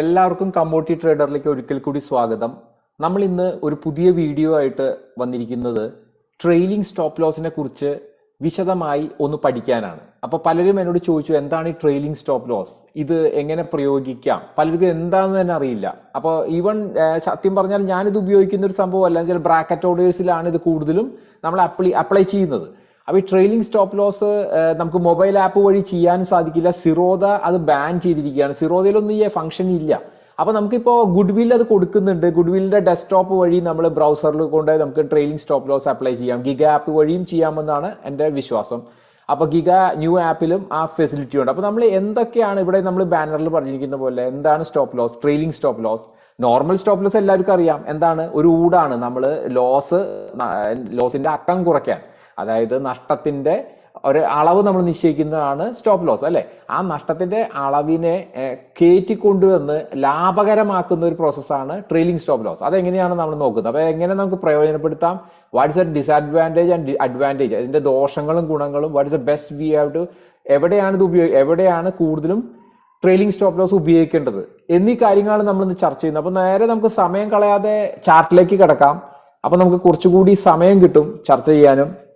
എല്ലാവർക്കും കമ്മോട്ടി ട്രേഡറിലേക്ക് ഒരിക്കൽ കൂടി സ്വാഗതം. നമ്മൾ ഇന്ന് ഒരു പുതിയ വീഡിയോ ആയിട്ട് വന്നിരിക്കുന്നത് ട്രെയിലിംഗ് സ്റ്റോപ്പ് ലോസിനെ കുറിച്ച് വിശദമായി ഒന്ന് പഠിക്കാനാണ്. അപ്പൊ പലരും എന്നോട് ചോദിച്ചു എന്താണ് ഈ ട്രെയിലിംഗ് സ്റ്റോപ്പ് ലോസ്? ഇത് എങ്ങനെ പ്രയോഗിക്കാം? പലർക്കും എന്താണെന്ന് തന്നെ അറിയില്ല. അപ്പോൾ ഈവൻ സത്യം പറഞ്ഞാൽ ഞാനിത് ഉപയോഗിക്കുന്ന ഒരു സംഭവം ചില ബ്രാക്കറ്റ് ഓർഡേഴ്സിലാണ് ഇത് കൂടുതലും നമ്മൾ അപ്ലൈ അപ്ലൈ ചെയ്യുന്നത്. അപ്പൊ ഈ ട്രെയിലിംഗ് സ്റ്റോപ്പ് ലോസ് നമുക്ക് മൊബൈൽ ആപ്പ് വഴി ചെയ്യാനും സാധിക്കില്ല. സിറോദ അത് ബാൻ ചെയ്തിരിക്കുകയാണ്. സിറോദയിലൊന്നും ഈ ഫംഗ്ഷൻ ഇല്ല. അപ്പൊ നമുക്കിപ്പോ ഗുഡ് വിൽ അത് കൊടുക്കുന്നുണ്ട്. ഗുഡ് ഡെസ്ക്ടോപ്പ് വഴി നമ്മൾ ബ്രൗസറിൽ കൊണ്ട് നമുക്ക് ട്രെയിലിംഗ് സ്റ്റോപ്പ് ലോസ് അപ്ലൈ ചെയ്യാം. ഗിഗ ആപ്പ് വഴിയും ചെയ്യാമെന്നാണ് എന്റെ വിശ്വാസം. അപ്പൊ ഗിഗ ന്യൂ ആപ്പിലും ആ ഫെസിലിറ്റി ഉണ്ട്. അപ്പൊ നമ്മൾ എന്തൊക്കെയാണ് ഇവിടെ നമ്മൾ ബാനറിൽ പറഞ്ഞിരിക്കുന്ന പോലെ എന്താണ് stop loss trailing stop loss normal stop loss എല്ലാവർക്കും അറിയാം. എന്താണ്? ഒരു ഊടാണ്. നമ്മൾ ലോസ് ലോസിന്റെ അക്കം കുറയ്ക്കാൻ. അതായത് നഷ്ടത്തിന്റെ ഒരു അളവ് നമ്മൾ നിശ്ചയിക്കുന്നതാണ് സ്റ്റോപ്പ് ലോസ് അല്ലേ? ആ നഷ്ടത്തിന്റെ അളവിനെ കയറ്റിക്കൊണ്ടുവന്ന് ലാഭകരമാക്കുന്ന ഒരു പ്രോസസ്സാണ് ട്രെയിലിംഗ് സ്റ്റോപ്പ് ലോസ് അതെങ്ങനെയാണ് നമ്മൾ നോക്കുന്നത്? അപ്പോൾ എങ്ങനെ നമുക്ക് പ്രയോജനപ്പെടുത്താം? What's a disadvantage and advantage അതിന്റെ ദോഷങ്ങളും ഗുണങ്ങളും what's a best we have to എവിടെയാണ് ഇത് ഉപയോഗി എവിടെയാണ് കൂടുതലും ട്രെയിലിംഗ് സ്റ്റോപ്പ് ലോസ് ഉപയോഗിക്കേണ്ടത്? എന്നീ കാര്യങ്ങളാണ് നമ്മൾ ഇന്ന് ചർച്ച ചെയ്യുന്നത്. അപ്പോൾ നേരെ നമുക്ക് സമയം കളയാതെ ചാർട്ടിലേക്ക് കിടക്കാം. അപ്പോൾ നമുക്ക് കുറച്ചുകൂടി സമയം കിട്ടും ചർച്ച ചെയ്യാനും.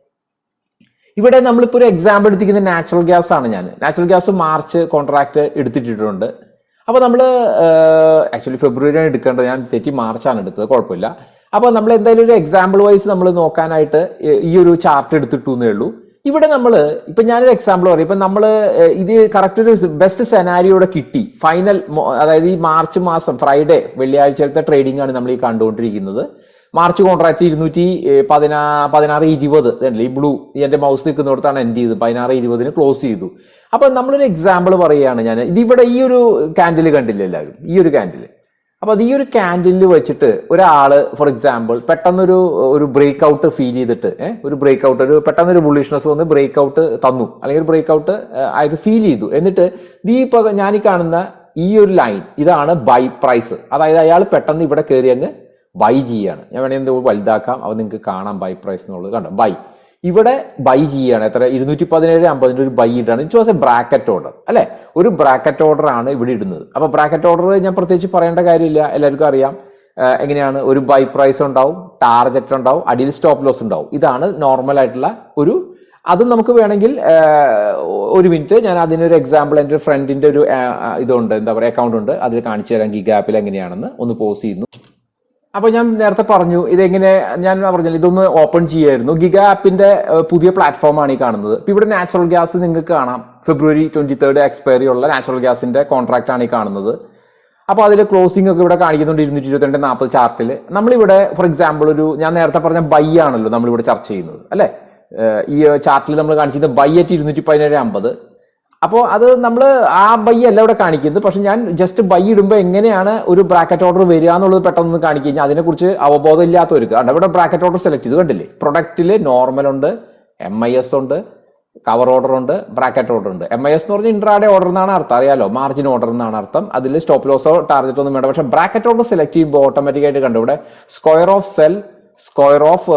ഇവിടെ നമ്മളിപ്പോൾ ഒരു എക്സാമ്പിൾ എടുത്തിരിക്കുന്നത് നാച്ചുറൽ ഗ്യാസ് ആണ് ഞാൻ നാച്ചുറൽ ഗ്യാസ് മാർച്ച് കോൺട്രാക്ട് എടുത്തിട്ടിട്ടുണ്ട്. അപ്പോൾ നമ്മൾ ആക്ച്വലി ഫെബ്രുവരിയാണ് എടുക്കേണ്ടത്. ഞാൻ തെറ്റി മാർച്ചാണ് എടുത്തത്. കുഴപ്പമില്ല. അപ്പോൾ നമ്മൾ എന്തായാലും ഒരു എക്സാമ്പിൾ വൈസ് നമ്മൾ നോക്കാനായിട്ട് ഈ ഒരു ചാർട്ട് എടുത്തിട്ടു എന്നേ ഉള്ളൂ. ഇവിടെ നമ്മൾ ഇപ്പൊ ഞാനൊരു എക്സാമ്പിൾ പറയും. ഇപ്പൊ നമ്മൾ ഇത് കറക്റ്റ് ഒരു ബെസ്റ്റ് സെനാരിയോടെ കിട്ടി. ഫൈനൽ അതായത് ഈ മാർച്ച് മാസം ഫ്രൈഡേ വെള്ളിയാഴ്ചത്തെ ട്രേഡിംഗ് ആണ് നമ്മൾ ഈ കണ്ടുകൊണ്ടിരിക്കുന്നത്. മാർച്ച് കോൺട്രാക്ട് ഇരുന്നൂറ്റി പതിനാ പതിനാറ് ഇരുപത്. ഈ ബ്ലൂ എന്റെ മൗസ് നിൽക്കുന്നിടത്താണ് എൻഡ് ചെയ്ത് പതിനാറ് ഇരുപതിന് ക്ലോസ് ചെയ്തു. അപ്പം നമ്മളൊരു എക്സാമ്പിൾ പറയുകയാണ് ഞാൻ. ഇതിവിടെ ഈ ഒരു കാൻഡിൽ കണ്ടില്ല എല്ലാവരും? ഈ ഒരു കാൻഡിൽ അപ്പോൾ അത് ഈ ഒരു കാൻഡിൽ വെച്ചിട്ട് ഒരാൾ ഫോർ എക്സാമ്പിൾ പെട്ടെന്നൊരു ഒരു ബ്രേക്ക് ഔട്ട് ഫീൽ ചെയ്തിട്ട് ഒരു ബ്രേക്ക് ഔട്ട് ഒരു പെട്ടെന്നൊരു ബുള്ളിഷ്നസ് വന്ന് ബ്രേക്ക് ഔട്ട് തന്നു. അല്ലെങ്കിൽ ഒരു ബ്രേക്ക് ഔട്ട് അയാൾക്ക് ഫീൽ ചെയ്തു. എന്നിട്ട് ഈ ഇപ്പോൾ ഞാൻ ഈ കാണുന്ന ഈ ഒരു ലൈൻ ഇതാണ് ബൈ പ്രൈസ് അതായത് അയാൾ പെട്ടെന്ന് ഇവിടെ കയറി അങ്ങ് ബൈ ചെയ്യാണ് ഞാൻ വേണമെങ്കിൽ എന്ത് വലുതാക്കാം. അത് നിങ്ങൾക്ക് കാണാം ബൈ പ്രൈസ് എന്നുള്ളത്. കണ്ടോ? ബൈ. ഇവിടെ ബൈ ചെയ്യാണ് എത്ര? ഇരുന്നൂറ്റി പതിനേഴ് അമ്പതിന്റെ ഒരു buy ഇടാണ്. It was a bracket order അല്ലെ? ഒരു ബ്രാക്കറ്റ് ഓർഡർ ആണ് ഇവിടെ ഇടുന്നത്. അപ്പോൾ ബ്രാക്കറ്റ് ഓർഡർ ഞാൻ പ്രത്യേകിച്ച് പറയേണ്ട കാര്യമില്ല. എല്ലാവർക്കും അറിയാം. എങ്ങനെയാണ്? ഒരു ബൈ പ്രൈസ് ഉണ്ടാവും ടാർജറ്റ് ഉണ്ടാവും അടിയിൽ സ്റ്റോപ്പ് ലോസ് ഉണ്ടാവും. ഇതാണ് നോർമൽ ആയിട്ടുള്ള ഒരു അതും നമുക്ക് വേണമെങ്കിൽ ഒരു മിനിറ്റ് ഞാൻ അതിനൊരു എക്സാമ്പിൾ എന്റെ ഒരു ഫ്രണ്ടിന്റെ ഒരു ഇതുണ്ട്. എന്താ പറയുക അക്കൗണ്ട് ഉണ്ട്. അതിൽ കാണിച്ചു തരാം. ഗിഗാപ്പിൽ എങ്ങനെയാണെന്ന് ഒന്ന് പോസ് ചെയ്യുന്നു. അപ്പൊ ഞാൻ നേരത്തെ പറഞ്ഞു ഇതെങ്ങനെ ഞാൻ പറഞ്ഞില്ല ഇതൊന്ന് ഓപ്പൺ ചെയ്യായിരുന്നു. ഗിഗ ആപ്പിന്റെ പുതിയ പ്ലാറ്റ്ഫോമാണ് ഈ കാണുന്നത്. ഇപ്പോൾ ഇവിടെ നാച്ചുറൽ ഗ്യാസ് നിങ്ങൾക്ക് കാണാം. ഫെബ്രുവരി ട്വന്റി തേർഡ് എക്സ്പയറി ഉള്ള നാച്ചുറൽ ഗ്യാസിന്റെ കോൺട്രാക്റ്റ് ആണ് ഈ കാണുന്നത്. അപ്പോൾ അതിൽ ക്ലോസിംഗ് ഒക്കെ ഇവിടെ കാണിക്കുന്നുണ്ട് ഇരുന്നൂറ്റി ഇരുപത്തിരണ്ട് നാൽപ്പത് ചാർട്ടിൽ നമ്മളിവിടെ ഫോർ എക്സാമ്പിൾ ഒരു ഞാൻ നേരത്തെ പറഞ്ഞ ബൈ ആണല്ലോ നമ്മളിവിടെ ചർച്ച ചെയ്യുന്നത് അല്ലേ? ഈ ചാർട്ടിൽ നമ്മൾ കാണിച്ചിരുന്നത് ബൈ അറ്റ് ഇരുന്നൂറ്റി പതിനേഴ് അമ്പത്. അപ്പോൾ അത് നമ്മൾ ആ ബൈ അല്ല ഇവിടെ കാണിക്കുന്നത്. പക്ഷെ ഞാൻ ജസ്റ്റ് ബൈ ഇടുമ്പോൾ എങ്ങനെയാണ് ഒരു ബ്രാക്കറ്റ് ഓർഡർ വരിക എന്നുള്ളത് പെട്ടെന്ന് കാണിക്കുക കഴിഞ്ഞാൽ അതിനെക്കുറിച്ച് അവബോധം ഇല്ലാത്തവർക്ക് കണ്ടോ ഇവിടെ ബ്രാക്കറ്റ് ഓർഡർ സെലക്ട് ചെയ്ത് കണ്ടില്ലേ? പ്രൊഡക്റ്റിൽ നോർമൽ ഉണ്ട് എം ഐ എസ് ഉണ്ട് കവർ ഓർഡർ ഉണ്ട് ബ്രാക്കറ്റ് ഓർഡർ ഉണ്ട്. എം ഐ എസ് എന്ന് പറഞ്ഞാൽ ഇൻട്രാഡേ ഓർഡർ എന്നാണ് അർത്ഥം അറിയാലോ? മാർജിൻ ഓർഡർ എന്നാണ് അർത്ഥം. അതിൽ സ്റ്റോപ്പ് ലോസോ ടാർഗറ്റ് ഒന്നും വേണ്ട. പക്ഷേ ബ്രാക്കറ്റ് ഓർഡർ സെലക്ട് ചെയ്യുമ്പോൾ ഓട്ടോമാറ്റിക് ആയിട്ട് കണ്ടു ഇവിടെ? Square off sell square off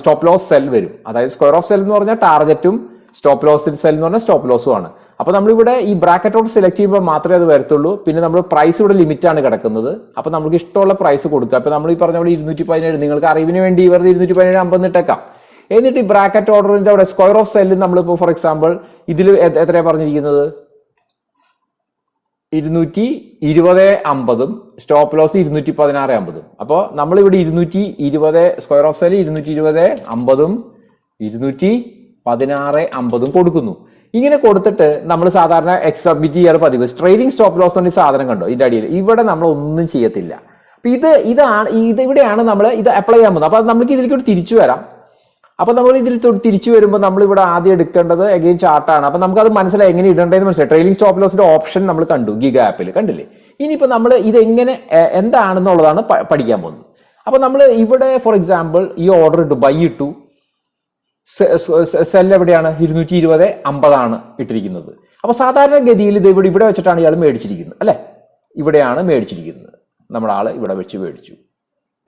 stop loss sell വരും. അതായത് സ്ക്വയർ ഓഫ് സെൽ എന്ന് പറഞ്ഞാൽ ടാർഗറ്റും സ്റ്റോപ്പ് ലോസ് സെൽ എന്ന് പറഞ്ഞാൽ സ്റ്റോപ്പ് ലോസും ആണ്. അപ്പൊ നമ്മളിവിടെ ഈ ബ്രാക്കറ്റ് ഔട്ട് സെലക്ട് ചെയ്യുമ്പോൾ മാത്രമേ അത് വരത്തുള്ളൂ. പിന്നെ നമ്മൾ പ്രൈസ് ഇവിടെ ലിമിറ്റ് ആണ് കിടക്കുന്നത്. അപ്പോൾ നമുക്ക് ഇഷ്ടമുള്ള പ്രൈസ് കൊടുക്കുക. അപ്പോൾ നമ്മൾ ഈ പറഞ്ഞ പോലെ ഇരുന്നൂറ്റി പതിനേഴ് നിങ്ങൾക്ക് അറിവിന് വേണ്ടി ഇവർ ഇരുന്നൂറ്റി പതിനേഴ് അമ്പത് ഇട്ടേക്കാം. എന്നിട്ട് ഈ ബ്രാക്കറ്റ് ഓർഡറിന്റെ അവിടെ സ്ക്വയർ ഓഫ് സെല്ലിൽ നമ്മളിപ്പോൾ ഫോർ എക്സാമ്പിൾ ഇതിൽ എത്രയാണ് പറഞ്ഞിരിക്കുന്നത്? ഇരുന്നൂറ്റി ഇരുപത് അമ്പതും സ്റ്റോപ്പ് ലോസ് ഇരുന്നൂറ്റി പതിനാറ് അമ്പതും. അപ്പോൾ നമ്മളിവിടെ ഇരുന്നൂറ്റി ഇരുപത് സ്ക്വയർ ഓഫ് സെൽ ഇരുന്നൂറ്റി ഇരുപത് അമ്പതും ഇരുന്നൂറ്റി പതിനാറ് അമ്പതും കൊടുക്കുന്നു. ഇങ്ങനെ കൊടുത്തിട്ട് നമ്മൾ സാധാരണ എക്സബ്മിറ്റ് ചെയ്യാറ് പതിവ്. ട്രേഡിംഗ് സ്റ്റോപ്പ് ലോസ് എന്ന് പറഞ്ഞ സാധനം കണ്ടോ? ഇതിന്റെ അടിയിൽ. ഇവിടെ നമ്മൾ ഒന്നും ചെയ്യത്തില്ല. അപ്പൊ ഇത് ഇതാണ് ഇത് ഇവിടെയാണ് നമ്മൾ ഇത് അപ്ലൈ ചെയ്യാൻ പോകുന്നത്. അപ്പൊ നമുക്ക് ഇതിലേക്ക് തിരിച്ചു വരാം. അപ്പൊ നമ്മൾ ഇതിൽ തിരിച്ചു വരുമ്പോൾ നമ്മൾ ഇവിടെ ആദ്യം എടുക്കേണ്ടത് അഗെയിൻ ചാർട്ടാണ് അപ്പൊ അത് മനസ്സിലായി എങ്ങനെ ഇടേണ്ടതെന്ന് മനസ്സിലായി. ട്രെയിലിംഗ് സ്റ്റോപ്പ് ലോസിന്റെ ഓപ്ഷൻ നമ്മൾ കണ്ടു ഗിഗ ആപ്പിൽ കണ്ടില്ലേ? ഇനിയിപ്പോ നമ്മൾ ഇത് എങ്ങനെ എന്താണെന്നുള്ളതാണ് പഠിക്കാൻ പോകുന്നത്. അപ്പൊ നമ്മൾ ഇവിടെ ഫോർ എക്സാമ്പിൾ ഈ ഓർഡർ ഇട്ടു ബൈ ഇട്ടു. സെൽ എവിടെയാണ്? ഇരുന്നൂറ്റി ഇരുപത് അമ്പതാണ് ഇട്ടിരിക്കുന്നത്. അപ്പോൾ സാധാരണ ഗതിയിൽ ഇത് ഇവിടെ ഇവിടെ വെച്ചിട്ടാണ് ഇയാൾ മേടിച്ചിരിക്കുന്നത് അല്ലേ? ഇവിടെയാണ് മേടിച്ചിരിക്കുന്നത്. നമ്മുടെ ആൾ ഇവിടെ വെച്ച് മേടിച്ചു.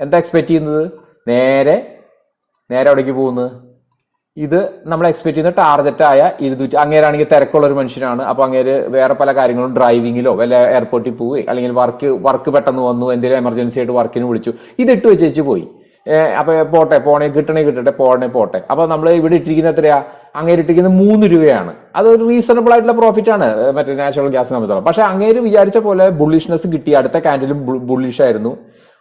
എന്താ എക്സ്പെക്റ്റ് ചെയ്യുന്നത്? നേരെ നേരെ അവിടേക്ക് പോകുന്നത്. ഇത് നമ്മൾ എക്സ്പെക്ട് ചെയ്യുന്ന ടാർഗറ്റ് ആയ ഇരുന്നൂറ്റി അങ്ങേരാണെങ്കിൽ തിരക്കുള്ള ഒരു മനുഷ്യനാണ്. അപ്പോൾ അങ്ങേര് വേറെ പല കാര്യങ്ങളും ഡ്രൈവിങ്ങിലോ വല്ല എയർപോർട്ടിൽ പോവുകയോ അല്ലെങ്കിൽ വർക്ക് വർക്ക് പെട്ടെന്ന് വന്നു എന്തെങ്കിലും എമർജൻസി ആയിട്ട് വർക്കിന് വിളിച്ചു. ഇത് ഇട്ട് വെച്ചേച്ച് പോയി. ഏഹ് അപ്പൊ പോട്ടെ പോണേ കിട്ടണേ കിട്ടട്ടെ പോണേ പോട്ടെ. അപ്പോൾ നമ്മൾ ഇവിടെ ഇട്ടിരിക്കുന്ന എത്രയാ? അങ്ങേര് ഇട്ടിരിക്കുന്ന മൂന്ന് രൂപയാണ്. അതൊരു റീസണബിൾ ആയിട്ടുള്ള പ്രോഫിറ്റ് ആണ്. മറ്റേ നാച്ചുറൽ ഗ്യാസ് സംബന്ധിച്ചോളം. പക്ഷേ അങ്ങേര് വിചാരിച്ച പോലെ ബുള്ളിഷ്നെസ് കിട്ടി. അടുത്ത ക്യാൻഡിലും ബുള്ളിഷ് ആയിരുന്നു.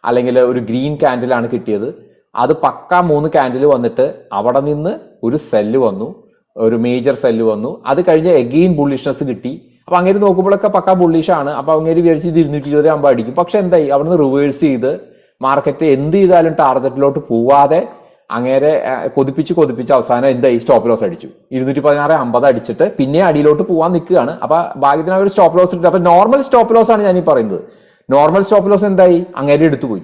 അല്ലെങ്കിൽ ഒരു ഗ്രീൻ ക്യാൻഡിലാണ് കിട്ടിയത്. അത് പക്ക മൂന്ന് ക്യാൻഡിൽ വന്നിട്ട് അവിടെ നിന്ന് ഒരു സെല്ല് വന്നു. ഒരു മേജർ സെല്ല് വന്നു. അത് കഴിഞ്ഞ് എഗെയിൻ ബുള്ളിഷ്നെസ് കിട്ടി. അപ്പൊ അങ്ങേര് നോക്കുമ്പോഴൊക്കെ പക്ക ബുള്ളിഷാണ് ആണ്. അപ്പൊ അങ്ങേര് വിചാരിച്ച് ഇത് ഇരുന്നൂറ്റി ഇരുപത് ആകുമ്പോൾ അടിക്കും. പക്ഷെ എന്തായി? അവിടുന്ന് റിവേഴ്സ് ചെയ്ത് മാർക്കറ്റ് എന്ത് ചെയ്താലും ടാർഗറ്റിലോട്ട് പോവാതെ അങ്ങേരെ കൊതിപ്പിച്ച് കൊതിപ്പിച്ച് അവസാനം എന്തായി സ്റ്റോപ്പ് ലോസ് അടിച്ചു. ഇരുന്നൂറ്റി പതിനാറ് അമ്പത് അടിച്ചിട്ട് പിന്നെ അടിയിലോട്ട് പോവാൻ നിൽക്കുകയാണ്. അപ്പൊ ഭാഗ്യത്തിന് അവർ സ്റ്റോപ്പ് ലോസ് ഇട്ടു അപ്പൊ നോർമൽ സ്റ്റോപ്പ് ലോസ് ആണ് ഞാൻ ഈ പറയുന്നത്. നോർമൽ സ്റ്റോപ്പ് ലോസ് എന്തായി? അങ്ങേരെ എടുത്തു പോയി.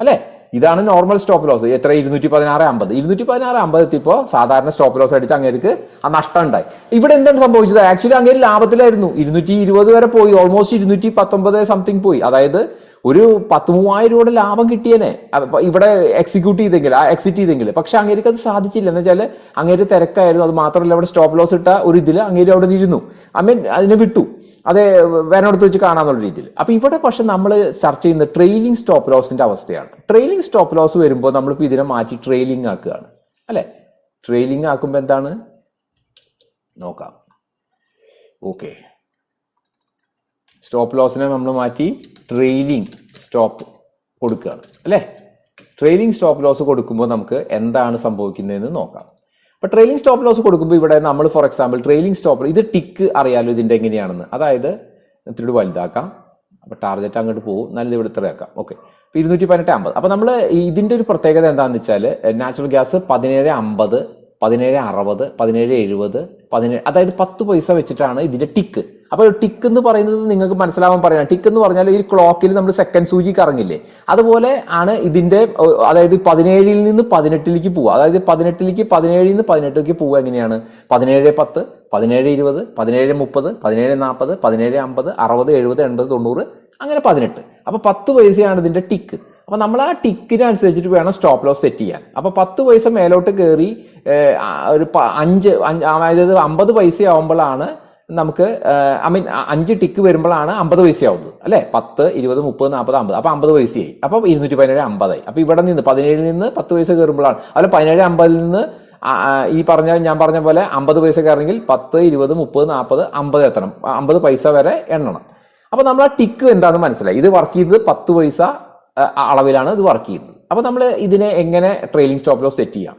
അല്ലേ? ഇതാണ് നോർമൽ സ്റ്റോപ്പ് ലോസ്. എത്ര? ഇരുന്നൂറ്റി പതിനാറ് അമ്പത്. ഇരുന്നൂറ്റി പതിനാറ് അമ്പത് എത്തിയപ്പോൾ സാധാരണ സ്റ്റോപ്പ് ലോസ് അടിച്ച് അങ്ങേർക്ക് ആ നഷ്ടം ഉണ്ടായി. ഇവിടെ എന്താണ് സംഭവിച്ചത്? ആക്ച്വലി അങ്ങേര് ലാഭത്തിലായിരുന്നു. ഇരുന്നൂറ്റി ഇരുപത് വരെ പോയി. ഓൾമോസ്റ്റ് ഇരുന്നൂറ്റി പത്തൊമ്പത് സംതിങ് പോയി. അതായത് ഒരു പത്ത് മൂവായിരം രൂപയുടെ ലാഭം കിട്ടിയേനെ. ഇവിടെ എക്സിക്യൂട്ട് ചെയ്തെങ്കിൽ എക്സിറ്റ് ചെയ്തെങ്കിൽ. പക്ഷെ അങ്ങേരിക്ക് അത് സാധിച്ചില്ല. എന്ന് വെച്ചാൽ അങ്ങേര് തിരക്കായിരുന്നു. അത് മാത്രമല്ല അവിടെ സ്റ്റോപ്പ് ലോസ് ഇട്ട ഒരു ഇതിൽ അങ്ങേര് അവിടെ ഇരുന്നു ഐ മീൻ അതിനെ വിട്ടു. അതെ വേനടുത്ത് വെച്ച് കാണാന്നുള്ള രീതിയിൽ. അപ്പൊ ഇവിടെ പക്ഷെ നമ്മൾ ചർച്ച ചെയ്യുന്ന ട്രെയിലിംഗ് സ്റ്റോപ്പ് ലോസിന്റെ അവസ്ഥയാണ്. ട്രെയിലിംഗ് സ്റ്റോപ്പ് ലോസ് വരുമ്പോൾ നമ്മളിപ്പോൾ ഇതിനെ മാറ്റി ട്രെയിലിംഗ് ആക്കുകയാണ്. അല്ലെ? ട്രെയിലിംഗ് ആക്കുമ്പോൾ എന്താണ്? നോക്കാം. ഓക്കെ സ്റ്റോപ്പ് ലോസിനെ നമ്മൾ മാറ്റി ട്രെയിലിംഗ് സ്റ്റോപ്പ് കൊടുക്കുകയാണ് അല്ലേ? ട്രെയിലിംഗ് സ്റ്റോപ്പ് ലോസ് കൊടുക്കുമ്പോൾ നമുക്ക് എന്താണ് സംഭവിക്കുന്നതെന്ന് നോക്കാം. അപ്പോൾ ട്രെയിലിംഗ് സ്റ്റോപ്പ് ലോസ് കൊടുക്കുമ്പോൾ ഇവിടെ നമ്മൾ ഫോർ എക്സാമ്പിൾ ട്രെയിലിംഗ് സ്റ്റോപ്പ് ഇത് ടിക്ക് അറിയാലോ ഇതിന്റെ എങ്ങനെയാണെന്ന്? അതായത് ഇത്തിരി വലുതാക്കാം. അപ്പോൾ ടാർഗറ്റ് അങ്ങോട്ട് പോകും. നല്ലത് ഇവിടെ ഇത്ര ആക്കാം. ഓക്കെ അപ്പോൾ ഇരുന്നൂറ്റി പതിനെട്ട് അമ്പത്. അപ്പൊ നമ്മൾ ഇതിന്റെ ഒരു പ്രത്യേകത എന്താണെന്ന് വെച്ചാൽ നാച്ചുറൽ ഗ്യാസ് പതിനേഴ് അമ്പത് പതിനേഴ് അറുപത് പതിനേഴ് എഴുപത് പതിനേഴ് അതായത് പത്ത് പൈസ വെച്ചിട്ടാണ് ഇതിന്റെ ടിക്ക് അപ്പൊ ടിക്ക് എന്ന് പറയുന്നത് നിങ്ങൾക്ക് മനസ്സിലാവാൻ പറയാം. ടിക്ക് എന്ന് പറഞ്ഞാൽ ഈ ക്ലോക്കിൽ നമ്മൾ സെക്കൻഡ് സൂചി കറങ്ങില്ലേ? അതുപോലെ ആണ് ഇതിന്റെ അതായത് പതിനേഴിൽ നിന്ന് പതിനെട്ടിലേക്ക് പോവുക. അതായത് പതിനെട്ടിലേക്ക് പതിനേഴിൽ നിന്ന് പതിനെട്ടിലേക്ക് പോവുക എങ്ങനെയാണ്? പതിനേഴ് പത്ത് പതിനേഴ് ഇരുപത് പതിനേഴ് മുപ്പത് പതിനേഴ് നാൽപ്പത് പതിനേഴ് അമ്പത് അറുപത് എഴുപത് എൺപത് തൊണ്ണൂറ് അങ്ങനെ പതിനെട്ട്. അപ്പോൾ പത്ത് പൈസയാണ് ഇതിന്റെ ടിക്ക് അപ്പോൾ നമ്മൾ ആ ടിക്കിനനുസരിച്ചിട്ട് വേണം സ്റ്റോപ്പ് ലോസ് സെറ്റ് ചെയ്യാൻ. അപ്പോൾ പത്ത് പൈസ മേലോട്ട് കയറി ഒരു അഞ്ച് അതായത് അമ്പത് പൈസ ആവുമ്പോഴാണ് നമുക്ക് ഐ മീൻ അഞ്ച് ടിക്ക് വരുമ്പോഴാണ് അമ്പത് പൈസയാവുന്നത് അല്ലേ? പത്ത് ഇരുപത് മുപ്പത് നാൽപ്പത് അമ്പത്. അപ്പോൾ അമ്പത് പൈസയായി. അപ്പോൾ ഇരുന്നൂറ്റി പതിനേഴ് അമ്പതായി. അപ്പോൾ ഇവിടെ നിന്ന് പതിനേഴിൽ നിന്ന് പത്ത് പൈസ കയറുമ്പോഴാണ്. അല്ല പതിനേഴ് അമ്പതിൽ നിന്ന് ഈ പറഞ്ഞ ഞാൻ പറഞ്ഞ പോലെ അമ്പത് പൈസ കയറണമെങ്കിൽ പത്ത് ഇരുപത് മുപ്പത് നാൽപ്പത് അമ്പത് എത്തണം. അമ്പത് പൈസ വരെ എണ്ണണം. അപ്പോൾ നമ്മൾ ആ ടിക്ക് എന്താണെന്ന് മനസ്സിലായി. ഇത് വർക്ക് ചെയ്തത് പത്ത് പൈസ അളവിലാണ് ഇത് വർക്ക് ചെയ്യുന്നത്. അപ്പോൾ നമ്മൾ ഇതിനെ എങ്ങനെ ട്രെയിലിംഗ് സ്റ്റോപ്പ് ലോസ് സെറ്റ് ചെയ്യാം?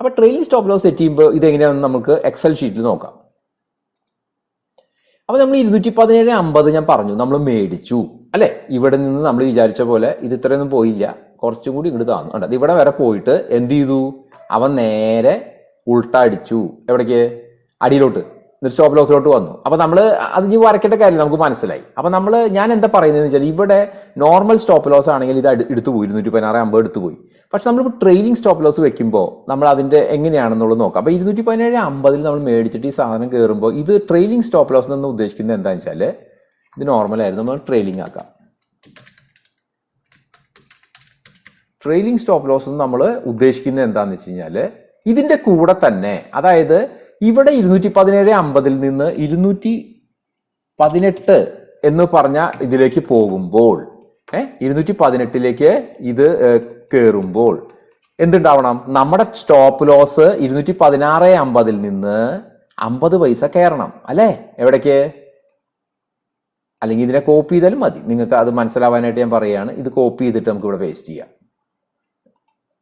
അപ്പോൾ ട്രെയിലിംഗ് സ്റ്റോപ്പ് ലോസ് സെറ്റ് ചെയ്യുമ്പോൾ ഇത് എങ്ങനെയാണെന്ന് നമുക്ക് എക്സൽ ഷീറ്റിൽ നോക്കാം. അപ്പൊ നമ്മൾ ഇരുന്നൂറ്റി പതിനേഴ് അമ്പത് ഞാൻ പറഞ്ഞു നമ്മൾ മേടിച്ചു. അല്ലെ? ഇവിടെ നിന്ന് നമ്മൾ വിചാരിച്ച പോലെ ഇത് ഇത്രയൊന്നും പോയില്ല. കുറച്ചും കൂടി ഇങ്ങോട്ട് താന്നു. ഉണ്ട് ഇവിടെ വരെ പോയിട്ട് എന്ത് ചെയ്തു? അവൻ നേരെ ഉൾട്ട അടിച്ചു. എവിടേക്ക്? അടിയിലോട്ട്. എന്നിട്ട് സ്റ്റോപ്പ് ലോസിലോട്ട് വന്നു. അപ്പൊ നമ്മൾ അത് ഇനി വരയ്ക്കേണ്ട കാര്യം നമുക്ക് മനസ്സിലായി. അപ്പൊ നമ്മൾ ഞാൻ എന്താ പറയുന്നത് വെച്ചാൽ ഇവിടെ നോർമൽ സ്റ്റോപ്പ് ലോസ് ആണെങ്കിൽ ഇത് എടുത്തു പോയി ഇരുന്നൂറ്റി പതിനാറ് അമ്പത് എടുത്തു പോയി. പക്ഷെ നമ്മളിപ്പോൾ ട്രെയിലിംഗ് സ്റ്റോപ്പ് ലോസ് വെക്കുമ്പോൾ നമ്മൾ അതിന്റെ എങ്ങനെയാണെന്നുള്ളത് നോക്കാം. അപ്പൊ ഇരുന്നൂറ്റി പതിനേഴ് അമ്പതിൽ നമ്മൾ മേടിച്ചിട്ട് ഈ സാധനം കയറുമ്പോൾ ഇത് ട്രെയിലിംഗ് സ്റ്റോപ്പ് ലോസ് എന്ന് ഉദ്ദേശിക്കുന്നത് എന്താണെന്ന് വെച്ചാൽ ഇത് നോർമൽ ആയിരുന്നു നമ്മൾ ട്രെയിലിംഗ് ആക്കാം. ട്രെയിലിംഗ് സ്റ്റോപ്പ് ലോസ് നമ്മൾ ഉദ്ദേശിക്കുന്നത് എന്താണെന്ന് വെച്ച് കഴിഞ്ഞാൽ ഇതിന്റെ കൂടെ തന്നെ അതായത് ഇവിടെ ഇരുന്നൂറ്റി പതിനേഴ് അമ്പതിൽ നിന്ന് ഇരുന്നൂറ്റി പതിനെട്ട് എന്ന് പറഞ്ഞ ഇതിലേക്ക് പോകുമ്പോൾ ഏഹ് ഇരുന്നൂറ്റി പതിനെട്ടിലേക്ക് ഇത് കയറുമ്പോൾ എന്തുണ്ടാവണം? നമ്മുടെ സ്റ്റോപ്പ് ലോസ് ഇരുന്നൂറ്റി പതിനാറ് അമ്പതിൽ നിന്ന് അമ്പത് പൈസ കയറണം അല്ലേ? എവിടേക്ക്? അല്ലെങ്കിൽ ഇതിനെ കോപ്പി ചെയ്താലും മതി. നിങ്ങൾക്ക് അത് മനസ്സിലാവാനായിട്ട് ഞാൻ പറയുകയാണ്. ഇത് കോപ്പി ചെയ്തിട്ട് നമുക്ക് ഇവിടെ പേസ്റ്റ് ചെയ്യാം.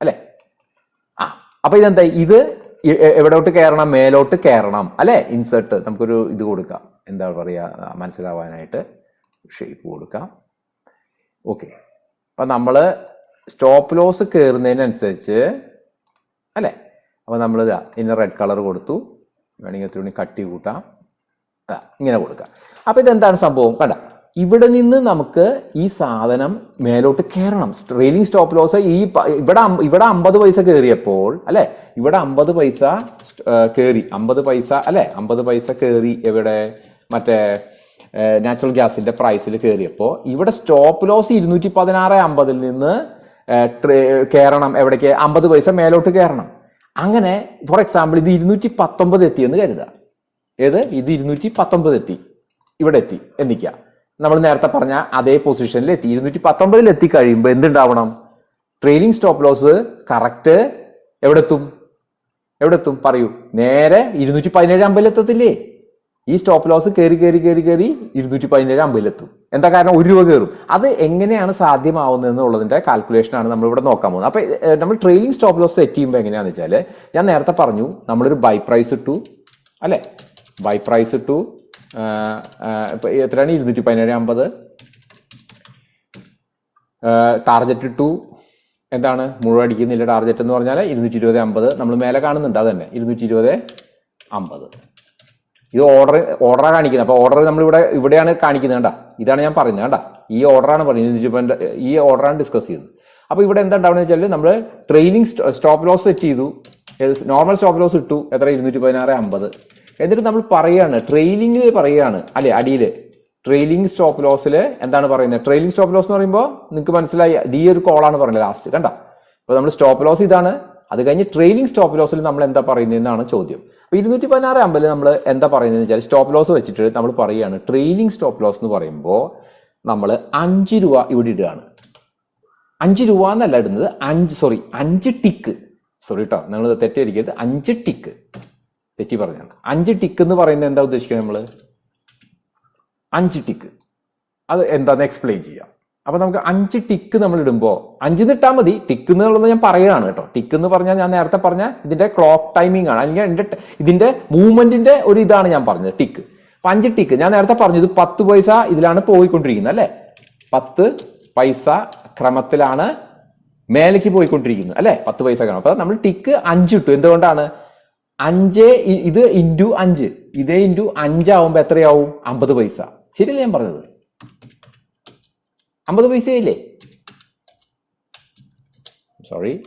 അല്ലേ? ആ അപ്പൊ ഇതെന്താ ഇത് എവിടോട്ട് കയറണം? മേലോട്ട് കയറണം. അല്ലെ? ഇൻസേർട്ട് നമുക്കൊരു ഇത് കൊടുക്കാം. എന്താ പറയുക മനസ്സിലാവാനായിട്ട് ഷേപ്പ് കൊടുക്കാം. ഓക്കെ അപ്പം നമ്മൾ സ്റ്റോപ്പ് ലോസ് കയറുന്നതിനനുസരിച്ച് അല്ലേ? അപ്പോൾ നമ്മൾ ഇതാ ഇന്ന റെഡ് കളർ കൊടുത്തു. വേണമെങ്കിൽ എത്ര കട്ടി കൂട്ടാം. ഇങ്ങനെ കൊടുക്കാം. അപ്പം ഇതെന്താണ് സംഭവം? കണ്ട. ഇവിടെ നിന്ന് നമുക്ക് ഈ സാധനം മേലോട്ട് കയറണം. ട്രെയിലിംഗ് സ്റ്റോപ്പ് ലോസ് ഈ ഇവിടെ ഇവിടെ അമ്പത് പൈസ കയറിയപ്പോൾ അല്ലെ? ഇവിടെ അമ്പത് പൈസ കയറി അമ്പത് പൈസ അല്ലെ? അമ്പത് പൈസ കയറി എവിടെ? മറ്റേ നാച്ചുറൽ ഗ്യാസിന്റെ പ്രൈസിൽ കയറിയപ്പോൾ ഇവിടെ സ്റ്റോപ്പ് ലോസ് ഇരുന്നൂറ്റി പതിനാറ് അമ്പതിൽ നിന്ന് കയറണം. എവിടേക്ക്? അമ്പത് പൈസ മേലോട്ട് കയറണം. അങ്ങനെ ഫോർ എക്സാമ്പിൾ ഇത് ഇരുന്നൂറ്റി പത്തൊമ്പത് എത്തി എന്ന് കരുതുക. ഏത്? ഇത് ഇരുന്നൂറ്റി പത്തൊമ്പത് എത്തി. ഇവിടെ എത്തി. എന്നിക്കുക നമ്മൾ നേരത്തെ പറഞ്ഞ അതേ പൊസിഷനിൽ എത്തി. ഇരുന്നൂറ്റി പത്തൊമ്പതിൽ എത്തി കഴിയുമ്പോൾ എന്തുണ്ടാവണം? ട്രെയിലിംഗ് സ്റ്റോപ്പ് ലോസ് കറക്റ്റ് എവിടെത്തും? എവിടെത്തും? പറയൂ. നേരെ ഇരുന്നൂറ്റി പതിനേഴ് അമ്പതിലെത്തത്തില്ലേ ഈ സ്റ്റോപ്പ് ലോസ് കയറി കയറി കയറി കയറി ഇരുന്നൂറ്റി പതിനേഴ് അമ്പതിലെത്തും എന്താ കാരണം? ഒരു രൂപ കയറും. അത് എങ്ങനെയാണ് സാധ്യമാവുന്നത് എന്നുള്ളതിന്റെ കാൽക്കുലേഷൻ ആണ് നമ്മൾ ഇവിടെ നോക്കാൻ പോകുന്നത്. അപ്പോൾ നമ്മൾ ട്രെയിലിംഗ് സ്റ്റോപ്പ് ലോസ് സെറ്റ് ചെയ്യുമ്പോൾ എങ്ങനെയാണെന്ന് വെച്ചാൽ ഞാൻ നേരത്തെ പറഞ്ഞു നമ്മളൊരു ബൈ പ്രൈസ് ഇട്ടു അല്ലെ? ബൈ പ്രൈസ് ഇട്ടു ഇപ്പൊ എത്രയാണ്? ഇരുന്നൂറ്റി പതിനേഴ് അമ്പത് ടാർജറ്റ് ടു എന്താണ്? മുഴുവൻ അടിക്കുന്നില്ല ടാർജറ്റ് എന്ന് പറഞ്ഞാൽ ഇരുന്നൂറ്റി ഇരുപത് അമ്പത്. നമ്മൾ മേലെ കാണുന്നുണ്ട് അത് തന്നെ ഇരുന്നൂറ്റി ഇരുപത് അമ്പത്. ഇത് ഓർഡർ ഓർഡറാണ് കാണിക്കുന്നത്. അപ്പോൾ ഓർഡർ നമ്മളിവിടെ ഇവിടെയാണ് കാണിക്കുന്നത് കണ്ടാ? ഇതാണ് ഞാൻ പറയുന്നത് കണ്ടാ? ഈ ഓർഡറാണ് പറയുന്നത്. ഈ ഓർഡറാണ് ഡിസ്കസ് ചെയ്യുന്നത്. അപ്പോൾ ഇവിടെ എന്താ ഉണ്ടാവുന്നത് വെച്ചാൽ നമ്മൾ ട്രെയിനിങ് സ്റ്റോപ്പ് ലോസ് സെറ്റ് ചെയ്തു. നോർമൽ സ്റ്റോപ്പ് ലോസ് ഇട്ടു. എത്ര? ഇരുന്നൂറ്റി പതിനാറ് അമ്പത്. എന്നിട്ട് നമ്മൾ പറയാണ് ട്രെയിലിംഗ് പറയുകയാണ് അല്ലെ അടിയിൽ ട്രെയിലിംഗ് സ്റ്റോപ്പ് ലോസിൽ എന്താണ് പറയുന്നത്? ട്രെയിലിംഗ് സ്റ്റോപ്പ് ലോസ് എന്ന് പറയുമ്പോൾ നിങ്ങൾക്ക് മനസ്സിലായി ഈ ഒരു കോളാണ് പറയുന്നത് ലാസ്റ്റ് കണ്ട? അപ്പോൾ നമ്മൾ സ്റ്റോപ്പ് ലോസ് ഇതാണ്. അത് കഴിഞ്ഞ് ട്രെയിലിംഗ് സ്റ്റോപ്പ് ലോസിൽ നമ്മൾ എന്താ പറയുന്നത് എന്നാണ് ചോദ്യം. അപ്പോൾ ഇരുന്നൂറ്റി പതിനാറ് അമ്പതിൽ നമ്മൾ എന്താ പറയുന്നത് വെച്ചാൽ സ്റ്റോപ്പ് ലോസ് വെച്ചിട്ട് നമ്മൾ പറയുകയാണ് ട്രെയിലിംഗ് സ്റ്റോപ്പ് ലോസ് എന്ന് പറയുമ്പോൾ നമ്മൾ അഞ്ച് രൂപ ഇവിടെ ഇടുകയാണ്. അഞ്ച് രൂപ എന്നല്ല ഇടുന്നത് അഞ്ച് സോറി അഞ്ച് ടിക്ക് സോറി കേട്ടോ നിങ്ങൾ തെറ്റിദ്ധരിക്കരുത്. അഞ്ച് ടിക്ക് തെറ്റി പറഞ്ഞാണ്. അഞ്ച് ടിക്ക് എന്ന് പറയുന്നത് എന്താ ഉദ്ദേശിക്കുന്നത് നമ്മൾ അഞ്ച് ടിക്ക് അത് എന്താന്ന് എക്സ്പ്ലെയിൻ ചെയ്യാം. അപ്പൊ നമുക്ക് അഞ്ച് ടിക്ക് നമ്മൾ ഇടുമ്പോൾ അഞ്ച് ഇട്ടാൽ മതി. ടിക്ക് എന്നുള്ളത് ഞാൻ പറയുകയാണ് കേട്ടോ. ടിക്ക് എന്ന് പറഞ്ഞാൽ ഞാൻ നേരത്തെ പറഞ്ഞ ഇതിന്റെ ക്ലോക്ക് ടൈമിംഗ് ആണ്. അല്ലെങ്കിൽ എന്റെ ഇതിന്റെ മൂവ്മെന്റിന്റെ ഒരു ഇതാണ് ഞാൻ പറഞ്ഞത് ടിക്ക് അപ്പൊ അഞ്ച് ടിക്ക് ഞാൻ നേരത്തെ പറഞ്ഞത് പത്ത് പൈസ ഇതിലാണ് പോയിക്കൊണ്ടിരിക്കുന്നത് അല്ലെ? പത്ത് പൈസ ക്രമത്തിലാണ് മേലേക്ക് പോയിക്കൊണ്ടിരിക്കുന്നത് അല്ലെ? പത്ത് പൈസ ക്രമം. അപ്പൊ നമ്മൾ ടിക്ക് അഞ്ചിട്ടു എന്തുകൊണ്ടാണ്? അഞ്ച് ഇത് ഇന്റു അഞ്ച്. ഇതേ ഇന്റു അഞ്ചാവുമ്പോൾ എത്രയാവും? അമ്പത് പൈസ. ശരിയല്ലേ ഞാൻ പറഞ്ഞത്? അമ്പത് പൈസയില്ലേ? സോറി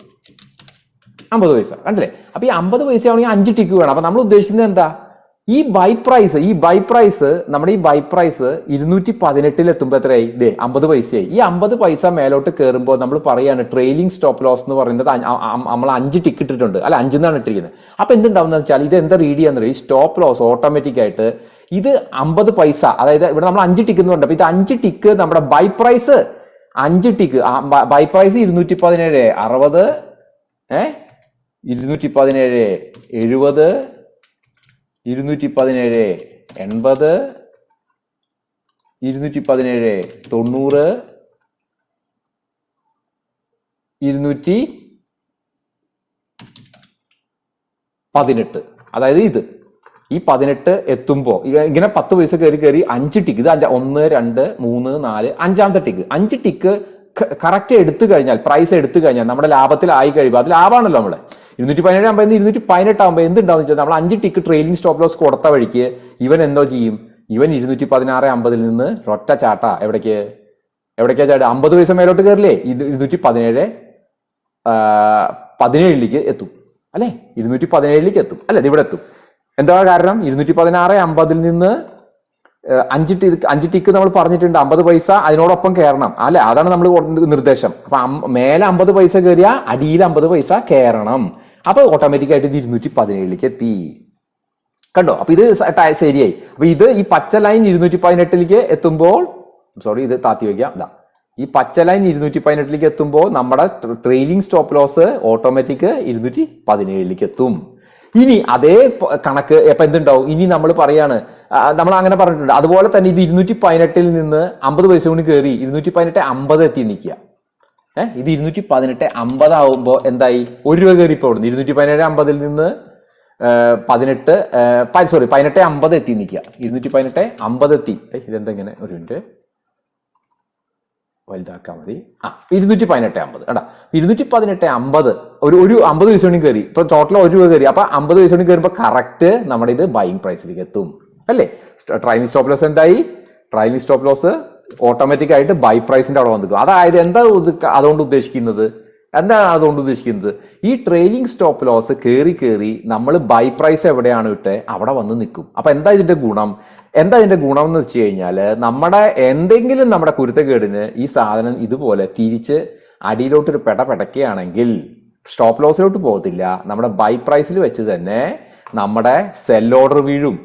അമ്പത് പൈസ. കണ്ടില്ലേ? അപ്പൊ ഈ അമ്പത് പൈസ ആണെങ്കിൽ അഞ്ച് ടിക്ക് വേണം. അപ്പൊ നമ്മൾ ഉദ്ദേശിക്കുന്നത് എന്താ? ഈ ബൈ പ്രൈസ് ഈ ബൈ പ്രൈസ് നമ്മുടെ ഈ ബൈ പ്രൈസ് ഇരുന്നൂറ്റി പതിനെട്ടിൽ എത്തുമ്പോൾ എത്രയായി? ഇതേ അമ്പത് പൈസയായി. ഈ അമ്പത് പൈസ മേലോട്ട് കയറുമ്പോൾ നമ്മൾ പറയാണ് ട്രെയിലിംഗ് സ്റ്റോപ്പ് ലോസ് എന്ന് പറയുന്നത് നമ്മൾ അഞ്ച് ടിക്കറ്റ് ഇട്ടിട്ടുണ്ട്. അല്ല അഞ്ച് നിന്നാണ് ഇട്ടിരിക്കുന്നത്. അപ്പോൾ എന്തുണ്ടാവുന്ന വെച്ചാൽ ഇത് എന്താ റീഡ് ചെയ്യാന്ന് ഈ സ്റ്റോപ്പ് ലോസ് ഓട്ടോമാറ്റിക് ആയിട്ട് ഇത് അമ്പത് പൈസ അതായത് ഇവിടെ നമ്മൾ അഞ്ച് ടിക്ക് എന്ന് അപ്പോൾ അപ്പൊ ഇത് അഞ്ച് ടിക്ക് നമ്മുടെ ബൈ പ്രൈസ് അഞ്ച് ടിക്ക് ബൈ പ്രൈസ് ഇരുന്നൂറ്റി പതിനേഴ് അറുപത് ഏഹ് ഇരുന്നൂറ്റി പതിനേഴ് എഴുപത് ഇരുന്നൂറ്റി പതിനേഴ് എൺപത് ഇരുന്നൂറ്റി പതിനേഴ് തൊണ്ണൂറ് ഇരുന്നൂറ്റി പതിനെട്ട്. അതായത് ഇത്. ഈ പതിനെട്ട് എത്തുമ്പോൾ ഇങ്ങനെ പത്ത് പൈസ കയറി കയറി അഞ്ച് ടിക്ക് ഇത് അഞ്ച് ഒന്ന് രണ്ട് മൂന്ന് നാല് അഞ്ചാമത്തെ ടിക്ക്. അഞ്ച് ടിക്ക് കറക്റ്റ് എടുത്തു കഴിഞ്ഞാൽ പ്രൈസ് എടുത്തു കഴിഞ്ഞാൽ നമ്മുടെ ലാഭത്തിലായി കഴിയുമ്പോൾ അത് ലാഭമാണല്ലോ നമ്മളെ. ഇരുന്നൂറ്റി പതിനേഴ് ആകുമ്പോൾ ഇരുന്നൂറ്റി പതിനെട്ട് ആകുമ്പോൾ എന്തുണ്ടാവും വെച്ചാൽ നമ്മൾ അഞ്ച് ടിക്ക് ട്രെയിലിംഗ് സ്റ്റോപ്പ് ലോസ് കൊടുത്ത വഴിക്ക് ഇവൻ എന്തോ ചെയ്യും? ഇവൻ ഇരുന്നൂറ്റി പതിനാറ് അമ്പതിൽ നിന്ന് ഒറ്റ ചാട്ട. എവിടേക്ക്? എവിടേക്കാ ചാട്ട അമ്പത് പൈസ മേലോട്ട് കയറില്ലേ ഇത് ഇരുന്നൂറ്റി പതിനേഴ് പതിനേഴിലേക്ക് എത്തും. അല്ലേ? ഇരുന്നൂറ്റി പതിനേഴിലേക്ക് എത്തും. അല്ലേ ഇത് ഇവിടെ എത്തും. എന്താ കാരണം? ഇരുന്നൂറ്റി പതിനാറ് അമ്പതിൽ നിന്ന് അഞ്ച് ടി അഞ്ച് ടിക്ക് നമ്മൾ പറഞ്ഞിട്ടുണ്ട്. അമ്പത് പൈസ അതിനോടൊപ്പം കയറണം അല്ലെ? അതാണ് നമ്മൾ നിർദ്ദേശം. അപ്പൊ മേലെ അമ്പത് പൈസ കയറിയ അടിയിൽ അമ്പത് പൈസ കയറണം അപ്പൊ ഓട്ടോമാറ്റിക്കായിട്ട് ഇത് ഇരുന്നൂറ്റി പതിനേഴിലേക്ക് എത്തി. കണ്ടോ? അപ്പൊ ഇത് ശരിയായി. അപ്പൊ ഇത് ഈ പച്ച ലൈൻ ഇരുന്നൂറ്റി പതിനെട്ടിലേക്ക് എത്തുമ്പോൾ സോറി ഇത് താത്തി വയ്ക്കാം ഇതാ ഈ പച്ച ലൈൻ ഇരുന്നൂറ്റി പതിനെട്ടിലേക്ക് എത്തുമ്പോൾ നമ്മുടെ ട്രെയിലിംഗ് സ്റ്റോപ്പ് ലോസ് ഓട്ടോമാറ്റിക് ഇരുന്നൂറ്റി പതിനേഴിലേക്ക് എത്തും. ഇനി അതേ കണക്ക് ഇപ്പൊ എന്തുണ്ടാവും? ഇനി നമ്മൾ പറയാണ് നമ്മൾ അങ്ങനെ പറഞ്ഞിട്ടുണ്ട്. അതുപോലെ തന്നെ ഇത് ഇരുന്നൂറ്റി പതിനെട്ടിൽ നിന്ന് അമ്പത് പൈസ കൊണ്ട് കയറി ഇരുന്നൂറ്റി പതിനെട്ട് അമ്പത് എത്തി നിൽക്കുക. ഏഹ് ഇത് ഇരുന്നൂറ്റി പതിനെട്ട് അമ്പതാവുമ്പോൾ എന്തായി? ഒരു രൂപ കയറി ഇപ്പോൾ ഇവിടുന്ന്. ഇരുന്നൂറ്റി പതിനേഴ് അമ്പതിൽ നിന്ന് പതിനെട്ട് സോറി പതിനെട്ട് അമ്പത് എത്തി നിൽക്കുക. ഇരുന്നൂറ്റി പതിനെട്ട് അമ്പത് എത്തി. ഇതെന്തെങ്ങനെ? ഒരു മിനിറ്റ്. വലുതാക്കാൻ മതി. ആ ഇരുന്നൂറ്റി പതിനെട്ട് അമ്പത്. കേട്ടാ ഇരുന്നൂറ്റി പതിനെട്ട് അമ്പത്. ഒരു ഒരു അമ്പത് പൈസ മണി കയറി. ഇപ്പൊ ടോട്ടൽ ഒരു രൂപ കയറി. അപ്പൊ അമ്പത് പൈസ മണി കയറുമ്പോൾ കറക്റ്റ് നമ്മുടെ ഇത് ബൈങ് പ്രൈസിലേക്ക് എത്തും. അല്ലേ? ട്രൈനിങ് സ്റ്റോപ്പ് ലോസ് എന്തായി? ട്രൈനിങ് സ്റ്റോപ്പ് ലോസ് ഓട്ടോമാറ്റിക് ആയിട്ട് ബൈ പ്രൈസിന്റെ അവിടെ വന്നിരിക്കും. അതായത് എന്താ അതുകൊണ്ട് ഉദ്ദേശിക്കുന്നത്? എന്താണ് അതുകൊണ്ട് ഉദ്ദേശിക്കുന്നത്? ഈ ട്രെയിലിംഗ് സ്റ്റോപ്പ് ലോസ് കയറി കയറി നമ്മൾ ബൈ പ്രൈസ് എവിടെയാണ് ഇട്ട്? അവിടെ വന്ന് നിൽക്കും. അപ്പൊ എന്താ ഇതിന്റെ ഗുണം? എന്താ ഇതിന്റെ ഗുണം എന്ന് വെച്ച് കഴിഞ്ഞാൽ നമ്മുടെ എന്തെങ്കിലും നമ്മുടെ കുരുത്തക്കേടിന് ഈ സാധനം ഇതുപോലെ തിരിച്ച് അടിയിലോട്ടൊരു പെട പെടക്കുകയാണെങ്കിൽ സ്റ്റോപ്പ് ലോസിലോട്ട് പോകത്തില്ല. നമ്മുടെ ബൈ പ്രൈസിൽ വെച്ച് തന്നെ നമ്മുടെ സെൽ ഓർഡർ വീഴും.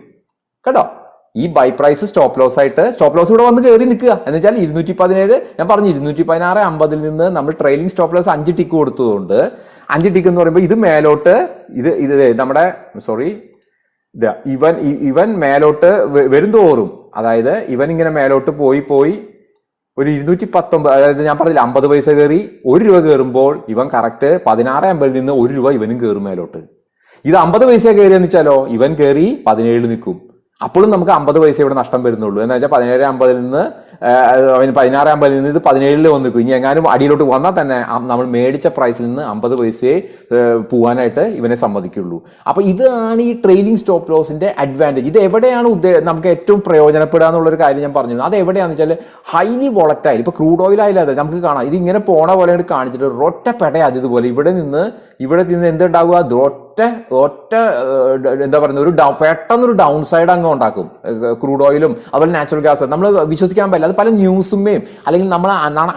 കേട്ടോ? ഈ ബൈ പ്രൈസ് സ്റ്റോപ്പ് ലോസ് ആയിട്ട് സ്റ്റോപ്പ് ലോസ് ഇവിടെ വന്ന് കയറി നിൽക്കുക. എന്ന് വെച്ചാൽ ഇരുന്നൂറ്റി പതിനേഴ് ഞാൻ പറഞ്ഞു ഇരുന്നൂറ്റി പതിനാറ് അമ്പതിൽ നിന്ന് നമ്മൾ ട്രെയിലിംഗ് സ്റ്റോപ്പ് ലോസ് അഞ്ച് ടിക്ക് കൊടുത്തതുകൊണ്ട് അഞ്ച് ടിക്ക് എന്ന് പറയുമ്പോൾ ഇത് മേലോട്ട് ഇത് ഇത് നമ്മുടെ സോറി ഇവൻ ഇവൻ മേലോട്ട് വരും തോറും അതായത് ഇവൻ ഇങ്ങനെ മേലോട്ട് പോയി പോയി ഒരു ഇരുന്നൂറ്റി പത്തൊമ്പത് അതായത് ഞാൻ പറഞ്ഞില്ല അമ്പത് പൈസ കയറി ഒരു രൂപ കയറുമ്പോൾ ഇവൻ കറക്റ്റ് പതിനാറ് അമ്പതിൽ നിന്ന് ഒരു രൂപ ഇവനും കയറും മേലോട്ട്. ഇത് അമ്പത് പൈസ കയറിയെന്ന് വെച്ചാലോ ഇവൻ കയറി പതിനേഴിൽ നിൽക്കും. അപ്പോഴും നമുക്ക് അമ്പത് പൈസ ഇവിടെ നഷ്ടം വരുന്നുള്ളൂ. എന്ന് വെച്ചാൽ പതിനേഴ് അമ്പതിൽ നിന്ന് പതിനാറ് അമ്പതിൽ നിന്ന് ഇത് പതിനേഴിൽ വന്നു ഇനി എങ്ങാനും അടിയിലോട്ട് വന്നാൽ തന്നെ നമ്മൾ മേടിച്ച പ്രൈസിൽ നിന്ന് അമ്പത് പൈസയെ പോകാനായിട്ട് ഇവനെ സമ്മതിക്കുള്ളൂ. അപ്പോൾ ഇതാണ് ഈ ട്രെയിലിംഗ് സ്റ്റോപ്പ് ലോസിന്റെ അഡ്വാന്റേജ് ഇത് എവിടെയാണ് ഉദ്ദേ നമുക്ക് ഏറ്റവും പ്രയോജനപ്പെടുക എന്നുള്ളൊരു കാര്യം ഞാൻ പറഞ്ഞു അത് എവിടെയാണെന്ന് വെച്ചാൽ ഹൈലി വോളറ്റൈൽ ഇപ്പൊ ക്രൂഡ് ഓയിൽ ആയില്ലാതെ നമുക്ക് കാണാം. ഇത് ഇങ്ങനെ പോണ പോലെ കാണിച്ചിട്ട് ഒറ്റ പെടയാത് ഇതുപോലെ. ഇവിടെ നിന്ന് ഇവിടെ നിന്ന് എന്തുണ്ടാവുക ഒറ്റ ഒറ്റ എന്താ പറയുന്നത്? ഒരു പെട്ടെന്നൊരു ഡൗൺ സൈഡ് അങ്ങ് ഉണ്ടാക്കും. ക്രൂഡ് ഓയിലും അതുപോലെ നാച്ചുറൽ ഗ്യാസ് നമ്മൾ വിശ്വസിക്കാൻ പറ്റില്ല അത് പല ന്യൂസുമേയും അല്ലെങ്കിൽ നമ്മൾ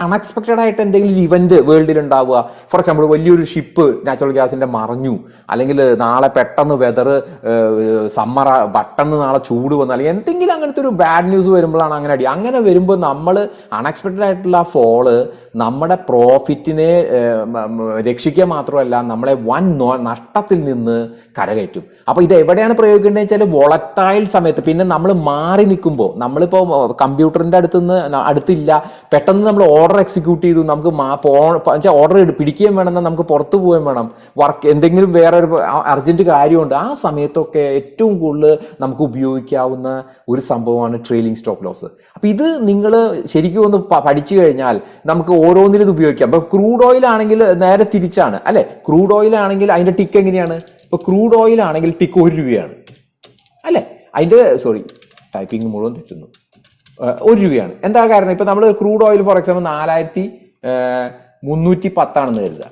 അൺഎക്സ്പെക്റ്റഡ് ആയിട്ട് എന്തെങ്കിലും ഇവന്റ് വേൾഡിൽ ഉണ്ടാവുക. ഫോർ എക്സാമ്പിൾ വലിയൊരു ഷിപ്പ് നാച്ചുറൽ ഗ്യാസിന്റെ മറഞ്ഞു. അല്ലെങ്കിൽ നാളെ പെട്ടെന്ന് വെതർ സമ്മർ പെട്ടെന്ന് നാളെ ചൂട് വന്നു. അല്ലെങ്കിൽ എന്തെങ്കിലും അങ്ങനത്തെ ഒരു ബാഡ് ന്യൂസ് വരുമ്പോഴാണ് അങ്ങനെ അടി. അങ്ങനെ വരുമ്പോൾ നമ്മൾ അൺഎക്സ്പെക്റ്റഡ് ആയിട്ടുള്ള ഫോൾ നമ്മുടെ പ്രോഫിറ്റിനെ രക്ഷിക്കുക മാത്രമല്ല നമ്മളെ വൻ നഷ്ടത്തിൽ നിന്ന് കരകയറ്റും. അപ്പോൾ ഇത് എവിടെയാണ് പ്രയോഗിക്കേണ്ടത് വെച്ചാൽ വോളറ്റൈൽ സമയത്ത്. പിന്നെ നമ്മൾ മാറി നിൽക്കുമ്പോൾ നമ്മളിപ്പോൾ കമ്പ്യൂട്ടറിന്റെ അടുത്ത് നിന്ന് അടുത്തില്ല. പെട്ടെന്ന് നമ്മൾ ഓർഡർ എക്സിക്യൂട്ട് ചെയ്തു. നമുക്ക് ഓർഡർ പിടിക്കുകയും വേണമെന്നാൽ നമുക്ക് പുറത്തു പോവുകയും വേണം. വർക്ക് എന്തെങ്കിലും വേറെ ഒരു അർജന്റ് കാര്യമുണ്ട്. ആ സമയത്തൊക്കെ ഏറ്റവും കൂടുതൽ നമുക്ക് ഉപയോഗിക്കാവുന്ന ഒരു സംഭവമാണ് ട്രെയിലിംഗ് സ്റ്റോപ്പ് ലോസ് അപ്പോൾ ഇത് നിങ്ങൾ ശരിക്കും ഒന്ന് പഠിച്ചു കഴിഞ്ഞാൽ നമുക്ക് ഓരോന്നിലും ഇത് ഉപയോഗിക്കാം. അപ്പോൾ ക്രൂഡ് ഓയിൽ ആണെങ്കിൽ നേരെ തിരിച്ചാണ്. അല്ലേ? ക്രൂഡ് ഓയിൽ ആണെങ്കിൽ അതിന്റെ ടിക്ക് എങ്ങനെയാണ്? ഇപ്പൊ ക്രൂഡ് ഓയിൽ ആണെങ്കിൽ ടിക്ക് ഒരു രൂപയാണ്. അല്ലെ? അതിന്റെ സോറി ടൈപ്പിംഗ് മുഴുവൻ തെറ്റുന്നു. ഒരു രൂപയാണ്. എന്താ കാരണം? ഇപ്പൊ നമ്മൾ ക്രൂഡ് ഓയിൽ ഫോർ എക്സാമ്പിൾ നാലായിരത്തി മുന്നൂറ്റി പത്താണെന്ന് കരുതുക.